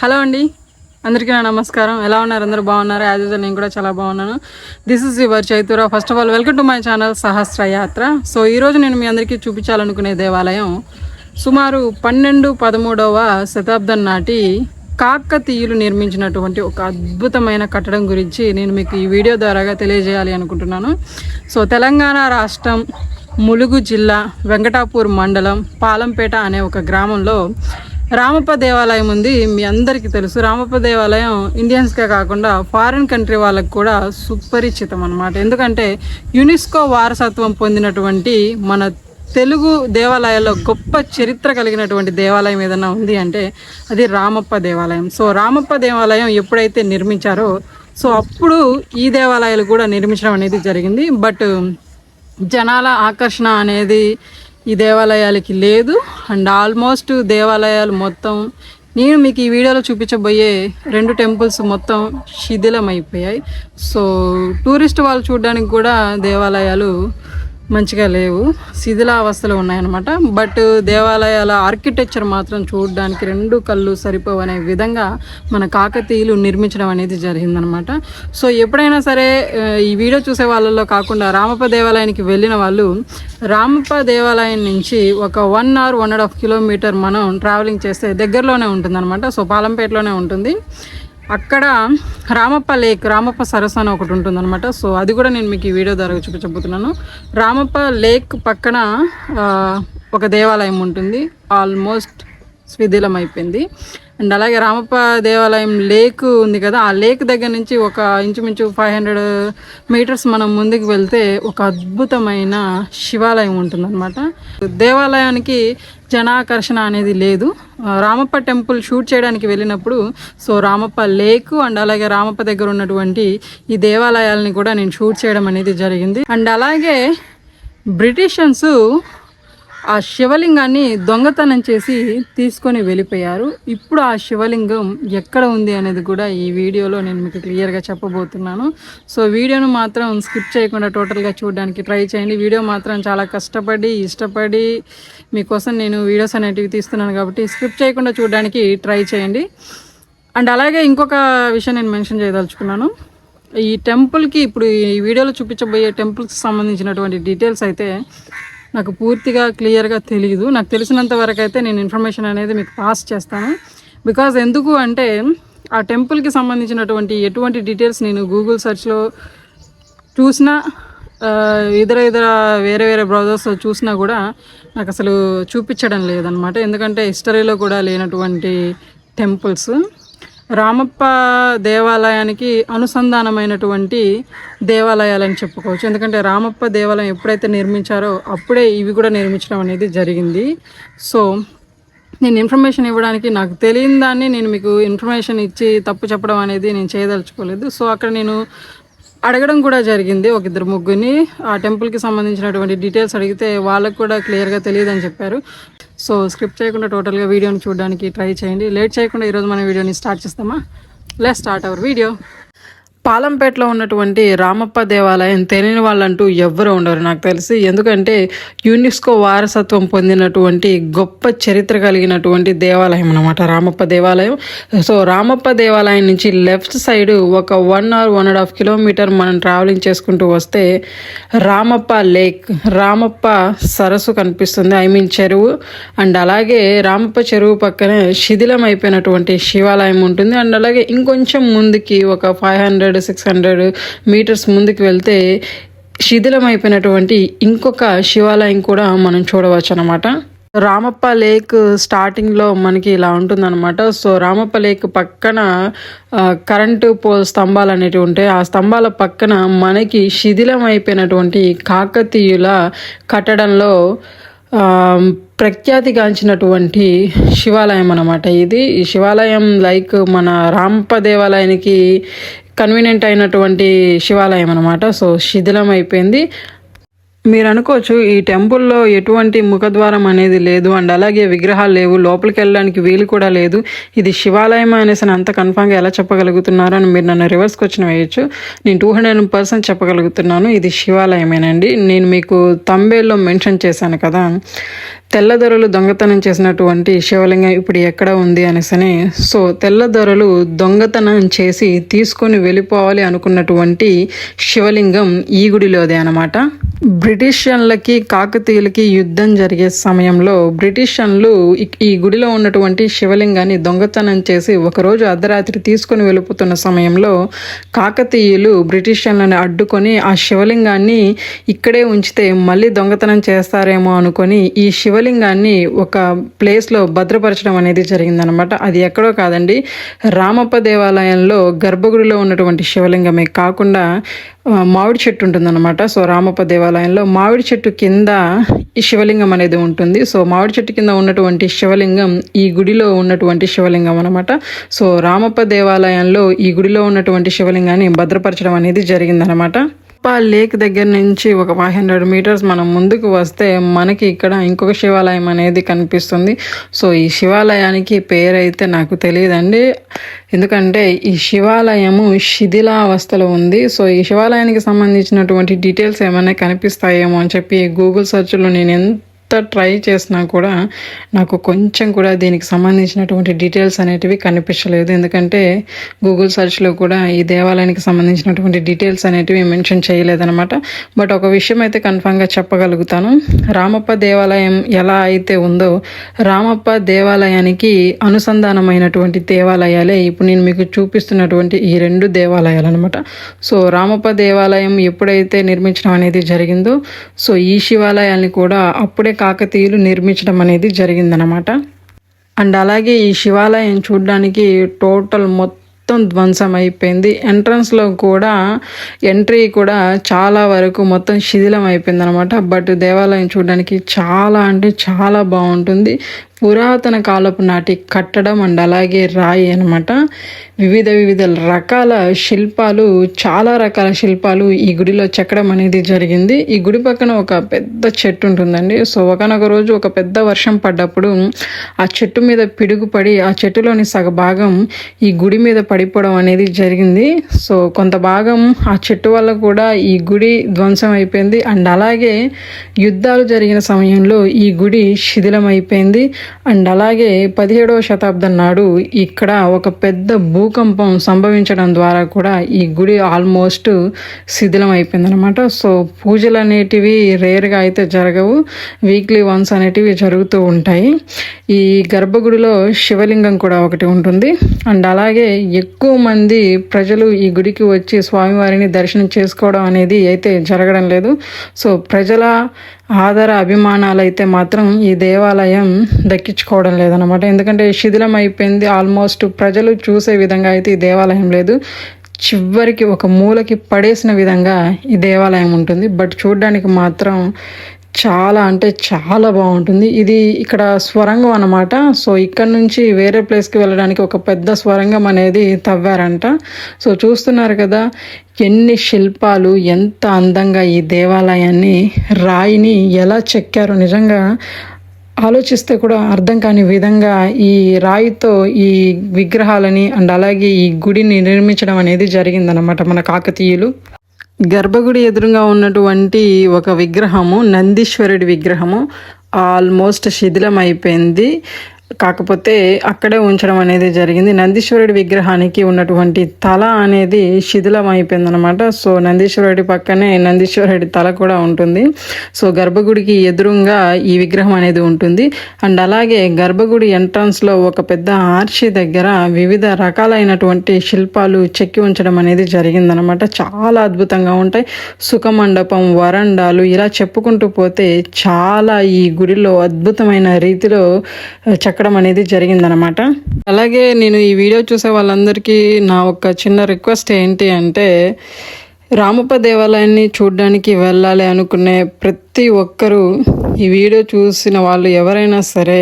Hello అండి. అందరికీ నా నమస్కారం. ఎలా ఉన్నారు? అందరూ బాగున్నారు? యాజ్ యూజువల్ నేను కూడా చాలా బాగున్నాను. This is your Chaitura first of all welcome to my channel Sahasra Yatra so ఈరోజు నేను మీ అందరికీ చూపించాలనుకునే దేవాలయం సుమారు పన్నెండు పదమూడవ శతాబ్దం నాటి కాకతీయులు నిర్మించినటువంటి ఒక అద్భుతమైన కట్టడం గురించి నేను మీకు ఈ వీడియో ద్వారాగా తెలియజేయాలి అనుకుంటున్నాను. సో తెలంగాణ రాష్ట్రం ములుగు జిల్లా వెంకటాపూర్ మండలం పాలంపేట అనే ఒక గ్రామంలో రామప్ప దేవాలయం ఉంది మీ అందరికీ తెలుసు. రామప్ప దేవాలయం ఇండియన్స్కే కాకుండా ఫారిన్ కంట్రీ వాళ్ళకు కూడా సుపరిచితం అనమాట ఎందుకంటే యునెస్కో వారసత్వం పొందినటువంటి మన తెలుగు దేవాలయాల్లో గొప్ప చరిత్ర కలిగినటువంటి దేవాలయం ఏదైనా ఉంది అంటే అది రామప్ప దేవాలయం. సో రామప్ప దేవాలయం ఎప్పుడైతే నిర్మించారో సో అప్పుడు ఈ దేవాలయాలు కూడా నిర్మించడం అనేది జరిగింది. బట్ జనాల ఆకర్షణ అనేది ఈ దేవాలయాలకి లేదు. అండ్ ఆల్మోస్ట్ దేవాలయాలు మొత్తం నేను మీకు ఈ వీడియోలో చూపించబోయే రెండు టెంపుల్స్ మొత్తం శిథిలం అయిపోయాయి సో టూరిస్ట్ వాళ్ళు చూడడానికి కూడా దేవాలయాలు మంచిగా లేవు. శిథిలావస్థలో ఉన్నాయన్నమాట. బట్ దేవాలయాల ఆర్కిటెక్చర్ మాత్రం చూడడానికి రెండు కళ్ళు సరిపోవనే విధంగా మన కాకతీయులు నిర్మించడం అనేది జరిగిందనమాట సో ఎప్పుడైనా సరే ఈ వీడియో చూసే వాళ్ళలో కాకుండా రామప్ప దేవాలయానికి వెళ్ళిన వాళ్ళు రామప్ప దేవాలయం నుంచి ఒక one hour one and half kilometre మనం ట్రావెలింగ్ చేస్తే దగ్గరలోనే ఉంటుందన్నమాట. సో పాలంపేటలోనే ఉంటుంది. అక్కడ రామప్ప లేక్ రామప్ప సరస్సు అని ఒకటి ఉంటుందన్నమాట. సో అది కూడా నేను మీకు ఈ వీడియో ద్వారా చూపించబోతున్నాను. రామప్ప లేక్ పక్కన ఒక దేవాలయం ఉంటుంది. ఆల్మోస్ట్ స్విధిలం అయిపోయింది అండ్ అలాగే రామప్ప దేవాలయం లేక్ ఉంది కదా ఆ లేక్ దగ్గర నుంచి ఒక ఇంచుమించు ఫైవ్ హండ్రెడ్ మీటర్స్ మనం ముందుకు వెళ్తే ఒక అద్భుతమైన శివాలయం ఉంటుందన్నమాట. దేవాలయానికి జనాకర్షణ అనేది లేదు. రామప్ప టెంపుల్ షూట్ చేయడానికి వెళ్ళినప్పుడు సో రామప్ప లేక్ అండ్ అలాగే రామప్ప దగ్గర ఉన్నటువంటి ఈ దేవాలయాలని కూడా నేను షూట్ చేయడం అనేది జరిగింది. అండ్ అలాగే బ్రిటిషన్స్ ఆ శివలింగాన్ని దొంగతనం చేసి తీసుకొని వెళ్ళిపోయారు. ఇప్పుడు ఆ శివలింగం ఎక్కడ ఉంది అనేది కూడా ఈ వీడియోలో నేను మీకు క్లియర్గా చెప్పబోతున్నాను. సో వీడియోను మాత్రం స్కిప్ చేయకుండా టోటల్గా చూడడానికి ట్రై చేయండి. వీడియో మాత్రం చాలా కష్టపడి ఇష్టపడి మీకోసం నేను వీడియోస్ అనేటివి తీస్తున్నాను కాబట్టి స్కిప్ చేయకుండా చూడడానికి ట్రై చేయండి. అండ్ అలాగే ఇంకొక విషయం నేను మెన్షన్ చేయదలుచుకున్నాను. ఈ టెంపుల్కి ఇప్పుడు ఈ వీడియోలో చూపించబోయే టెంపుల్కి సంబంధించినటువంటి డీటెయిల్స్ అయితే నాకు పూర్తిగా క్లియర్గా తెలియదు నాకు తెలిసినంత వరకు అయితే నేను ఇన్ఫర్మేషన్ అనేది మీకు పాస్ చేస్తాను. బికాజ్ ఎందుకు అంటే ఆ టెంపుల్కి సంబంధించినటువంటి ఎటువంటి డీటెయిల్స్ నేను గూగుల్ సెర్చ్లో చూసినా ఇతర ఇతర వేరే వేరే బ్రౌజర్స్ చూసినా కూడా నాకు అసలు చూపించడం లేదనమాట ఎందుకంటే హిస్టరీలో కూడా లేనటువంటి టెంపుల్స్. రామప్ప దేవాలయానికి అనుసంధానమైనటువంటి దేవాలయాలని చెప్పుకోవచ్చు. ఎందుకంటే రామప్ప దేవాలయం ఎప్పుడైతే నిర్మించారో అప్పుడే ఇవి కూడా నిర్మించడం అనేది జరిగింది. సో నేను ఇన్ఫర్మేషన్ ఇవ్వడానికి నాకు తెలియని దాన్ని నేను మీకు ఇన్ఫర్మేషన్ ఇచ్చి తప్పు చెప్పడం అనేది నేను చేయదలుచుకోలేదు. సో అక్కడ నేను అడగడం కూడా జరిగింది ఒక ఇద్దరు ముగ్గురిని. ఆ టెంపుల్కి సంబంధించినటువంటి డీటెయిల్స్ అడిగితే వాళ్ళకు కూడా క్లియర్గా తెలియదని చెప్పారు. సో స్క్రిప్ట్ చేయకుండా టోటల్గా వీడియోని చూడడానికి ట్రై చేయండి. లేట్ చేయకుండా ఈరోజు మన వీడియోని స్టార్ట్ చేస్తామా? లెట్ స్టార్ట్ అవర్ వీడియో పాలంపేటలో ఉన్నటువంటి రామప్ప దేవాలయం తెలియని వాళ్ళంటూ ఎవ్వరు ఉండరు నాకు తెలిసి. ఎందుకంటే యునెస్కో వారసత్వం పొందినటువంటి గొప్ప చరిత్ర కలిగినటువంటి దేవాలయం అనమాట రామప్ప దేవాలయం. సో రామప్ప దేవాలయం నుంచి లెఫ్ట్ సైడ్ ఒక one or one and half kilometre మనం ట్రావెలింగ్ చేసుకుంటూ వస్తే రామప్ప లేక్ రామప్ప సరస్సు కనిపిస్తుంది. ఐ మీన్ చెరువు. అండ్ అలాగే రామప్ప చెరువు పక్కనే శిథిలం అయిపోయినటువంటి శివాలయం ఉంటుంది. అండ్ అలాగే ఇంకొంచెం ముందుకి ఒక five hundred six hundred metres ముందుకు వెళ్తే శిథిలం అయిపోయినటువంటి ఇంకొక శివాలయం కూడా మనం చూడవచ్చు అనమాట రామప్ప లేక్ స్టార్టింగ్లో మనకి ఇలా ఉంటుందన్నమాట. సో రామప్ప లేక్ పక్కన కరెంటు పోల్ స్తంభాలు అనేటివి ఉంటాయి. ఆ స్తంభాల పక్కన మనకి శిథిలం అయిపోయినటువంటి కాకతీయుల కట్టడంలో ప్రఖ్యాతిగాంచినటువంటి శివాలయం అనమాట ఇది. ఈ శివాలయం లైక్ మన రాంప దేవాలయానికి కన్వీనియంట్ అయినటువంటి శివాలయం అనమాట సో శిథిలం అయిపోయింది మీరు అనుకోవచ్చు ఈ టెంపుల్లో ఎటువంటి ముఖద్వారం అనేది లేదు. అండ్ అలాగే విగ్రహాలు లేవు. లోపలికి వెళ్ళడానికి వీలు కూడా లేదు. ఇది శివాలయం అనేసి అంత కన్ఫామ్గా ఎలా చెప్పగలుగుతున్నారు అని మీరు నన్ను రివర్స్ క్వశ్చన్ వేయచ్చు. నేను టూ హండ్రెడ్ పర్సెంట్ చెప్పగలుగుతున్నాను. ఇది శివాలయమేనండి. నేను మీకు తంబేల్లో మెన్షన్ చేశాను కదా. తెల్లదొరలు దొంగతనం చేసినటువంటి శివలింగం ఇప్పుడు ఎక్కడ ఉంది అనేసని సో తెల్లదొరలు దొంగతనం చేసి తీసుకొని వెళ్ళిపోవాలి అనుకున్నటువంటి శివలింగం ఈ గుడిలోదే అనమాట బ్రిటిషన్లకి కాకతీయులకి యుద్ధం జరిగే సమయంలో బ్రిటిషన్లు ఈ గుడిలో ఉన్నటువంటి శివలింగాన్ని దొంగతనం చేసి ఒకరోజు అర్ధరాత్రి తీసుకొని వెళ్ళిపోతున్న సమయంలో కాకతీయులు బ్రిటిషన్లను అడ్డుకొని ఆ శివలింగాన్ని ఇక్కడే ఉంచితే మళ్ళీ దొంగతనం చేస్తారేమో అనుకొని ఈ శివ శివలింగాన్ని ఒక ప్లేస్లో భద్రపరచడం అనేది జరిగిందనమాట అది ఎక్కడో కాదండి రామప్ప దేవాలయంలో గర్భగుడిలో ఉన్నటువంటి శివలింగమే కాకుండా మామిడి చెట్టు ఉంటుందన్నమాట. సో రామప్ప దేవాలయంలో మామిడి చెట్టు కింద ఈ శివలింగం అనేది ఉంటుంది. సో మామిడి చెట్టు కింద ఉన్నటువంటి శివలింగం ఈ గుడిలో ఉన్నటువంటి శివలింగం అనమాట సో రామప్ప దేవాలయంలో ఈ గుడిలో ఉన్నటువంటి శివలింగాన్ని భద్రపరచడం అనేది జరిగిందనమాట పా లేక్ దగ్గర నుంచి ఒక ఫైవ్ హండ్రెడ్ మీటర్స్ మనం ముందుకు వస్తే మనకి ఇక్కడ ఇంకొక శివాలయం అనేది కనిపిస్తుంది. సో ఈ శివాలయానికి పేరైతే నాకు తెలియదండి. ఎందుకంటే ఈ శివాలయము శిథిలావస్థలో ఉంది. సో ఈ శివాలయానికి సంబంధించినటువంటి డీటెయిల్స్ ఏమైనా కనిపిస్తాయేమో అని చెప్పి గూగుల్ సెర్చ్లో నేను ఎంత ఎంత ట్రై చేసినా కూడా నాకు కొంచెం కూడా దీనికి సంబంధించినటువంటి డీటెయిల్స్ అనేటివి కనిపించలేదు. ఎందుకంటే గూగుల్ సెర్చ్లో కూడా ఈ దేవాలయానికి సంబంధించినటువంటి డీటెయిల్స్ అనేటివి మెన్షన్ చేయలేదన్నమాట. బట్ ఒక విషయం అయితే కన్ఫామ్గా చెప్పగలుగుతాను. రామప్ప దేవాలయం ఎలా అయితే ఉందో రామప్ప దేవాలయానికి అనుసంధానమైనటువంటి దేవాలయాలే ఇప్పుడు నేను మీకు చూపిస్తున్నటువంటి ఈ రెండు దేవాలయాలు అనమాట సో రామప్ప దేవాలయం ఎప్పుడైతే నిర్మించడం అనేది జరిగిందో సో ఈ శివాలయాన్ని కూడా అప్పుడే కాకతీయులు నిర్మించడం అనేది జరిగిందనమాట అండ్ అలాగే ఈ శివాలయం చూడడానికి టోటల్ మొత్తం ధ్వంసం అయిపోయింది ఎంట్రన్స్లో కూడా ఎంట్రీ కూడా చాలా వరకు మొత్తం శిథిలం అయిపోయింది అనమాట బట్ దేవాలయం చూడడానికి చాలా అంటే చాలా బాగుంటుంది. పురాతన కాలపు నాటి కట్టడం అండ్ అలాగే రాయి అనమాట వివిధ వివిధ రకాల శిల్పాలు చాలా రకాల శిల్పాలు ఈ గుడిలో చెక్కడం అనేది జరిగింది. ఈ గుడి పక్కన ఒక పెద్ద చెట్టు ఉంటుందండి. సో ఒకనొక రోజు ఒక పెద్ద వర్షం పడ్డప్పుడు ఆ చెట్టు మీద పిడుగుపడి ఆ చెట్టులోని సగ భాగం ఈ గుడి మీద పడిపోవడం అనేది జరిగింది. సో కొంత భాగం ఆ చెట్టు వల్ల కూడా ఈ గుడి ధ్వంసం అయిపోయింది. అండ్ అలాగే యుద్ధాలు జరిగిన సమయంలో ఈ గుడి శిథిలం అయిపోయింది అండ్ అలాగే పదిహేడవ శతాబ్దం నాడు ఇక్కడ ఒక పెద్ద భూకంపం సంభవించడం ద్వారా కూడా ఈ గుడి ఆల్మోస్ట్ శిథిలం అయిపోయింది అనమాట సో పూజలు అనేటివి రేర్గా అయితే జరగవు. వీక్లీ వన్స్ అనేటివి జరుగుతూ ఉంటాయి. ఈ గర్భగుడిలో శివలింగం కూడా ఒకటి ఉంటుంది. అండ్ అలాగే ఎక్కువ మంది ప్రజలు ఈ గుడికి వచ్చి స్వామివారిని దర్శనం చేసుకోవడం అనేది అయితే జరగడం లేదు. సో ప్రజల ఆదర అభిమానాలు అయితే మాత్రం ఈ దేవాలయం దక్కించుకోవడం లేదనమాట ఎందుకంటే శిథిలం అయిపోయింది ఆల్మోస్ట్ ప్రజలు చూసే విధంగా అయితే ఈ దేవాలయం లేదు. చివరికి ఒక మూలకి పడేసిన విధంగా ఈ దేవాలయం ఉంటుంది. బట్ చూడడానికి మాత్రం చాలా అంటే చాలా బాగుంటుంది. ఇది ఇక్కడ స్వరంగం అనమాట సో ఇక్కడ నుంచి వేరే ప్లేస్కి వెళ్ళడానికి ఒక పెద్ద స్వరంగం అనేది తవ్వారంట. సో చూస్తున్నారు కదా ఎన్ని శిల్పాలు ఎంత అందంగా ఈ దేవాలయాన్ని రాయిని ఎలా చెక్కారో నిజంగా ఆలోచిస్తే కూడా అర్థం కాని విధంగా ఈ రాయితో ఈ విగ్రహాలని అండ్ అలాగే ఈ గుడిని నిర్మించడం అనేది జరిగిందనమాట మన కాకతీయులు. గర్భగుడి ఎదురుగా ఉన్నటువంటి ఒక విగ్రహము నందీశ్వరుడి విగ్రహము ఆల్మోస్ట్ శిథిలం అయిపోయింది కాకపోతే అక్కడే ఉంచడం అనేది జరిగింది. నందీశ్వరుడి విగ్రహానికి ఉన్నటువంటి తల అనేది శిథిలం అయిపోయింది అనమాట సో నందీశ్వరుడి పక్కనే నందీశ్వరుడి తల కూడా ఉంటుంది. సో గర్భగుడికి ఎదురుగా ఈ విగ్రహం అనేది ఉంటుంది. అండ్ అలాగే గర్భగుడి ఎంట్రన్స్లో ఒక పెద్ద ఆర్చి దగ్గర వివిధ రకాలైనటువంటి శిల్పాలు చెక్కి ఉంచడం అనేది జరిగిందనమాట చాలా అద్భుతంగా ఉంటాయి. సుఖమండపం వరండాలు ఇలా చెప్పుకుంటూ పోతే చాలా ఈ గుడిలో అద్భుతమైన రీతిలో ఎక్కడం అనేది జరిగిందనమాట. అలాగే నేను ఈ వీడియో చూసే వాళ్ళందరికీ నా ఒక చిన్న రిక్వెస్ట్ ఏంటి అంటే రామప్ప దేవాలయాన్ని చూడడానికి వెళ్ళాలి అనుకునే ప్రతి ఒక్కరూ ఈ వీడియో చూసిన వాళ్ళు ఎవరైనా సరే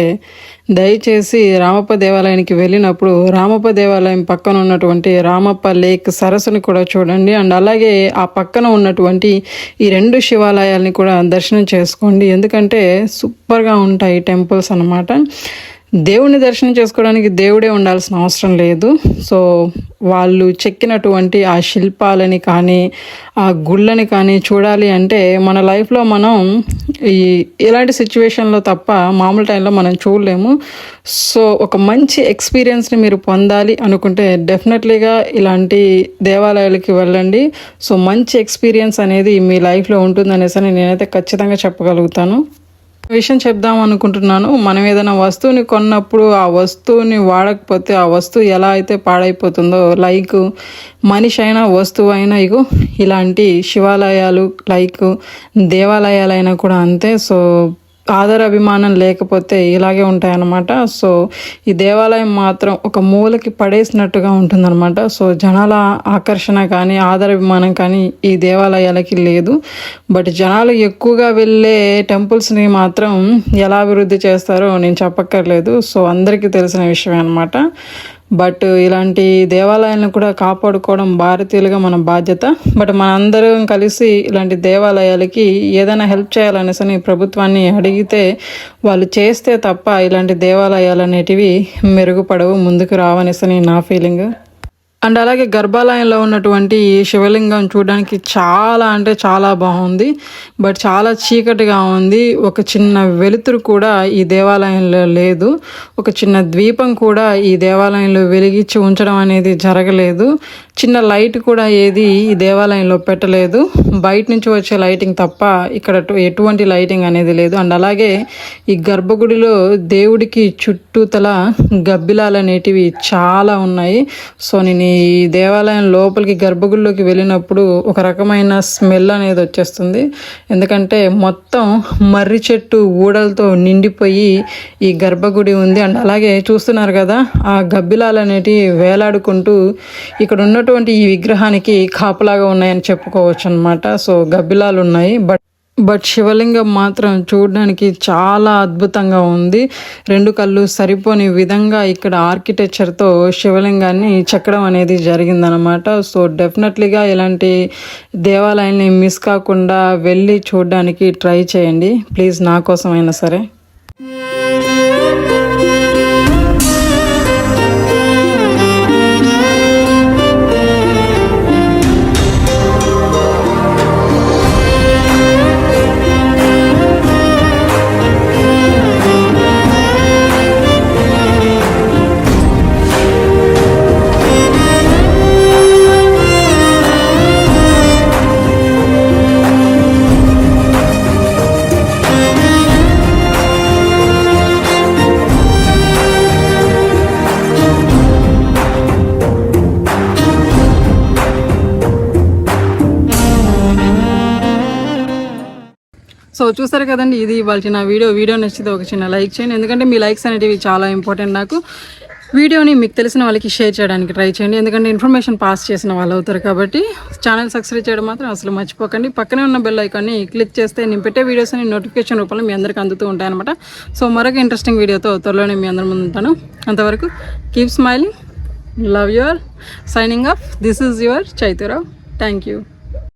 దయచేసి రామప్ప దేవాలయానికి వెళ్ళినప్పుడు రామప్ప దేవాలయం పక్కన ఉన్నటువంటి రామప్ప లేక్ సరస్సుని కూడా చూడండి. అండ్ అలాగే ఆ పక్కన ఉన్నటువంటి ఈ రెండు శివాలయాల్ని కూడా దర్శనం చేసుకోండి. ఎందుకంటే సూపర్గా ఉంటాయి టెంపుల్స్ అన్నమాట. దేవుని దర్శనం చేసుకోవడానికి దేవుడే ఉండాల్సిన అవసరం లేదు. సో వాళ్ళు చెక్కినటువంటి ఆ శిల్పాలని కానీ ఆ గుళ్ళని కానీ చూడాలి అంటే మన లైఫ్లో మనం ఈ ఇలాంటి సిచ్యువేషన్లో తప్ప మామూలు టైంలో మనం చూడలేము. సో ఒక మంచి ఎక్స్పీరియన్స్ని మీరు పొందాలి అనుకుంటే డెఫినెట్లీగా ఇలాంటి దేవాలయాలకి వెళ్ళండి. సో మంచి ఎక్స్పీరియన్స్ అనేది మీ లైఫ్లో ఉంటుందనేసి నేనైతే ఖచ్చితంగా చెప్పగలుగుతాను. విషయం చెప్దాం అనుకుంటున్నాను. మనం ఏదైనా వస్తువుని కొన్నప్పుడు ఆ వస్తువుని వాడకపోతే ఆ వస్తువు ఎలా అయితే పాడైపోతుందో లైక్ మనిషి అయినా వస్తువు అయినా ఇగో ఇలాంటి శివాలయాలు లైక్ దేవాలయాలైనా కూడా అంతే. సో ఆదర అభిమానం లేకపోతే ఇలాగే ఉంటాయన్నమాట. సో ఈ దేవాలయం మాత్రం ఒక మూలకి పడేసినట్టుగా ఉంటుందన్నమాట. సో జనాల ఆకర్షణ కానీ ఆదరాభిమానం కానీ ఈ దేవాలయాలకి లేదు. బట్ జనాలు ఎక్కువగా వెళ్ళే టెంపుల్స్ని మాత్రం ఎలా అభివృద్ధి చేస్తారో నేను చెప్పక్కర్లేదు. సో అందరికీ తెలిసిన విషయమే అనమాట బట్ uh, ఇలాంటి దేవాలయాలను కూడా కాపాడుకోవడం భారతీయులుగా మన బాధ్యత. బట్ మనందరం కలిసి ఇలాంటి దేవాలయాలకి ఏదైనా హెల్ప్ చేయాలనేసి ప్రభుత్వాన్ని అడిగితే వాళ్ళు చేస్తే తప్ప ఇలాంటి దేవాలయాలు అనేటివి మెరుగుపడవు ముందుకు రావనేసి నా ఫీలింగ్ అండ్ అలాగే గర్భాలయంలో ఉన్నటువంటి ఈ శివలింగం చూడడానికి చాలా అంటే చాలా బాగుంది. బట్ చాలా చీకటిగా ఉంది. ఒక చిన్న వెలుతురు కూడా ఈ దేవాలయంలో లేదు. ఒక చిన్న ద్వీపం కూడా ఈ దేవాలయంలో వెలిగించి ఉంచడం అనేది జరగలేదు. చిన్న లైట్ కూడా ఏది ఈ దేవాలయంలో పెట్టలేదు. బయట నుంచి వచ్చే లైటింగ్ తప్ప ఇక్కడ ఎటువంటి లైటింగ్ అనేది లేదు. అండ్ అలాగే ఈ గర్భగుడిలో దేవుడికి చుట్టూతల గబ్బిలాలు అనేటివి చాలా ఉన్నాయి. సో నేను ఈ దేవాలయం లోపలికి గర్భగుడిలోకి వెళ్ళినప్పుడు ఒక రకమైన స్మెల్ అనేది వచ్చేస్తుంది. ఎందుకంటే మొత్తం మర్రి చెట్టు ఊడలతో నిండిపోయి ఈ గర్భగుడి ఉంది. అండ్ అలాగే చూస్తున్నారు కదా ఆ గబ్బిలాలు అనేటివి వేలాడుకుంటూ ఇక్కడ ఉన్న ఉన్నటువంటి ఈ విగ్రహానికి కాపలాగా ఉన్నాయని చెప్పుకోవచ్చు అనమాట సో గబ్బిలాలు ఉన్నాయి బట్ బట్ శివలింగం మాత్రం చూడడానికి చాలా అద్భుతంగా ఉంది. రెండు కళ్ళు సరిపోని విధంగా ఇక్కడ ఆర్కిటెక్చర్తో శివలింగాన్ని చెక్కడం అనేది జరిగిందనమాట సో డెఫినెట్లీగా ఇలాంటి దేవాలయాన్ని మిస్ కాకుండా వెళ్ళి చూడడానికి ట్రై చేయండి. ప్లీజ్ నా కోసమైనా సరే. చూసారు చూస్తారు కదండి. ఇది వాళ్ళ నా వీడియో. వీడియో నచ్చితే ఒక చిన్న లైక్ చేయండి. ఎందుకంటే మీ లైక్స్ అనేటివి చాలా ఇంపార్టెంట్ నాకు. వీడియోని మీకు తెలిసిన వాళ్ళకి షేర్ చేయడానికి ట్రై చేయండి. ఎందుకంటే ఇన్ఫర్మేషన్ పాస్ చేసిన వాళ్ళు అవుతారు కాబట్టి ఛానల్ సబ్స్క్రైబ్ చేయడం మాత్రం అసలు మర్చిపోకండి. పక్కనే ఉన్న బెల్ ఐకాన్ని క్లిక్ చేస్తే నేను పెట్టే వీడియోస్ అని నోటిఫికేషన్ రూపంలో మీ అందరికీ అందుతూ ఉంటాయన్నమాట. సో మరొక ఇంట్రెస్టింగ్ వీడియోతో త్వరలోనే మీ అందరి ముందు ఉంటాను. అంతవరకు keep smiling love your signing off this is your Chaitu Rao thank you